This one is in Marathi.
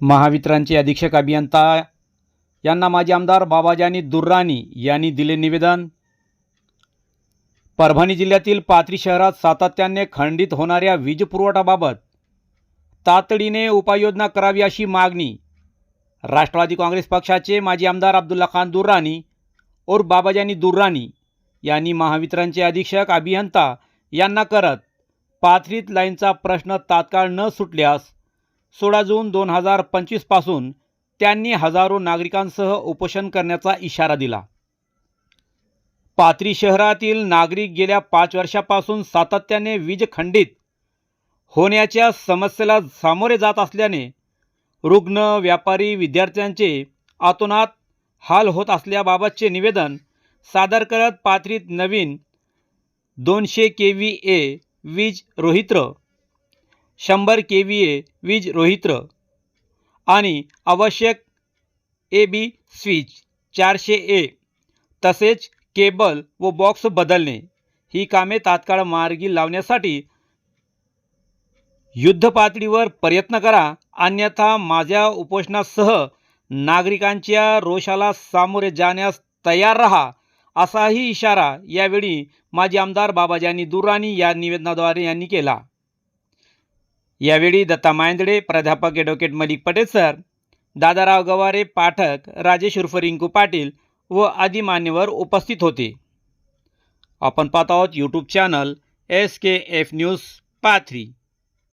महावितरणचे अधीक्षक अभियंता यांना माजी आमदार बाबाजानी दुर्राणी यांनी दिले निवेदन. परभणी जिल्ह्यातील पाथरी शहरात सातत्याने खंडित होणाऱ्या वीज पुरवठ्याबाबत तातडीने उपाययोजना करावी अशी मागणी. राष्ट्रवादी काँग्रेस पक्षाचे माजी आमदार अब्दुल्ला खान दुर्राणी और बाबाजानी दुर्राणी यांनी महावितरणचे अधीक्षक अभियंता यांना करत पाथरीत लाईनचा प्रश्न तात्काळ न सुटल्यास सोळा जून दोन हजार पंचवीसपासून त्यांनी हजारो नागरिकांसह उपोषण करण्याचा इशारा दिला. पाथरी शहरातील नागरिक गेल्या पाच वर्षापासून सातत्याने वीज खंडित होण्याच्या समस्येला सामोरे जात असल्याने रुग्ण व्यापारी विद्यार्थ्यांचे आतोनात हाल होत असल्याबाबतचे निवेदन सादर करत पाथरीत नवीन दोनशे के व्ही ए वीज रोहित्र शंभर के व्ही ए वीज रोहित्र आणि आवश्यक ए बी स्विच चारशे ए तसेच केबल व बॉक्स बदलणे. ही कामे तात्काळ मार्गी लावण्यासाठी युद्धपातळीवर प्रयत्न करा अन्यथा माझ्या उपोषणासह नागरिकांच्या रोषाला सामोरे जाण्यास तयार रहा असाही इशारा यावेळी माजी आमदार बाबाजानी दुर्राणी या निवेदनाद्वारे यांनी केला. यावेळी दत्ता मायंदडे प्राध्यापक ॲडव्होकेट मलिक पटेल सर दादाराव गवारे पाठक राजेश उर्फ रिंकू पाटील व आदी मान्यवर उपस्थित होते. आपण पाहत आहोत YouTube channel S K F news Pathri.